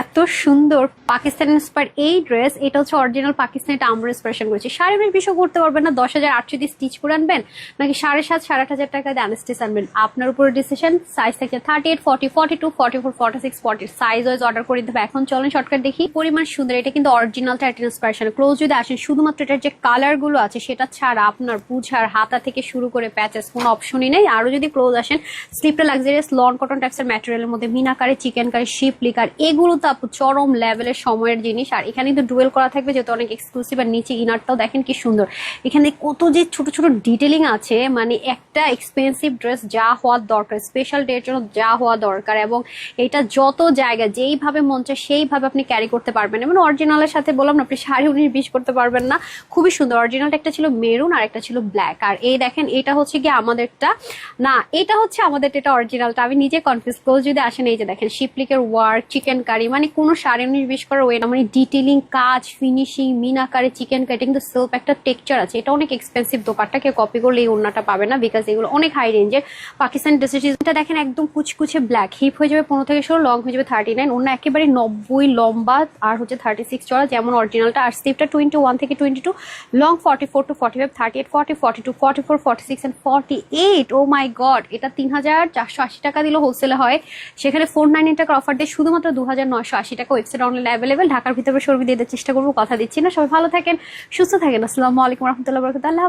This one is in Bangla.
এত সুন্দর পাকিস্তান ইন্সপায়ার এই ড্রেস এটা হচ্ছে অরিজিনাল পাকিস্তানি এটা আমরা ইন্সপিরেশন করেছি। শাড়ি আপনি বিষয় করতে পারবেন না, দশ হাজার আটশো দিয়ে স্টিচ করে আনবেন, নাকি সাড়ে সাত, সাড়ে আট হাজার টাকা দিয়ে আনস্টিচ আনবেন। আপনার উপরে ডিসিশন সাইজ থাকছে thirty eight forty forty two forty four forty six forty size wise order করে দিতে হবে। এখন চলেন শর্টকাট দেখি। পরিমাণ সুন্দর, এটা কিন্তু অরিজিনালটা একটা ইন্সপিরেশন ক্লোজ যদি আসেন, শুধুমাত্র এটার যে কালারগুলো আছে, সেটা ছাড়া আপনার বুঝার, হাতা থেকে শুরু করে প্যাচেস কোনো অপশনই নেই। আরও যদি ক্লোজ আসেন স্লিপটা লাক্সারিয়াস লন কটন টাইপসের ম্যাটেরিয়ালের মধ্যে, মিনাকারে চিকেন কারি শিপ লিকার এগুলো তো চরম লেভেলের সময়ের জিনিস। আর এখানে কিন্তু ডুয়েল করা থাকবে, যেহেতু অনেক এক্সক্লুসিভ আর নিচে ইনারটাও দেখেন কি সুন্দর। এখানে কত যে ছোট ছোট ডিটেলিং আছে মানে একটা এক্সপেন্সিভ ড্রেস যা হওয়ার দরকার স্পেশাল ডের জন্য যা হওয়া দরকার, এবং এটা যত জায়গা, যেইভাবে মন চায় সেইভাবে আপনি ক্যারি করতে পারবেন। এবং অরিজিনালের সাথে বললাম না, আপনি শাড়ি উনিশ বিশ করতে পারবেন না। খুবই সুন্দর। অরিজিনালটা একটা ছিল মেরুন আর একটা ছিল ব্ল্যাক আর এই দেখেন, এটা হচ্ছে কি আমাদেরটা। না, এটা হচ্ছে আমাদের, এটা অরিজিনালটা আমি নিজে কনফিউজ ক্লোজ যদি আসেন, এই যে দেখেন শিপলিকের ওয়ার্ক চিকেন কারি মানে কোনো শাড়ি উনিশ বিশ করার ওয়ে না। মানে ডিটেলিং কাজ ফিনিশিং মিনাকারে চিকেন কাটিং কিন্তু সেলফ একটা টেক্সচার আছে। এটা অনেক এক্সপেন্সিভ দোপারটা কেউ কপি করলে এই ওড়নাটা পাবে না বিকজ এগুলো অনেক হাই রেঞ্জের পাকিস্তানি ড্রেসেসটা দেখেন একদম কুচকুচে ব্ল্যাক হিপ হয়ে যাবে পনেরো থেকে ষোলো লং হয়ে যাবে থার্টি নাইন ওড়না একেবারে নব্বই, লম্বা আর হচ্ছে থার্টি সিক্স চড়া যেমন অরিজিনালটা আর স্লিপটা টোয়েন্টি ওয়ান থেকে twenty two long forty four to forty five thirty eight forty forty two forty four forty six and forty eight oh my God এটা তিন হাজার চারশো আশি টাকা দিলেও হোলসেলে হয়। সেখানে ফোর নাইন টাকার অফার দিয়ে শুধুমাত্র দু হাজার নয়শো আশি টাকা ওয়েবসাইট অনলাইন অ্যাভেলেবেল ঢাকার ভিতরে সরবি দিয়ে চেষ্টা করব। কথা দিচ্ছি না। সবাই ভালো থাকেন, সুস্থ থাকেন। আসসালামু আলাইকুম রহমতুল্লাহ বরকত আল্লাহ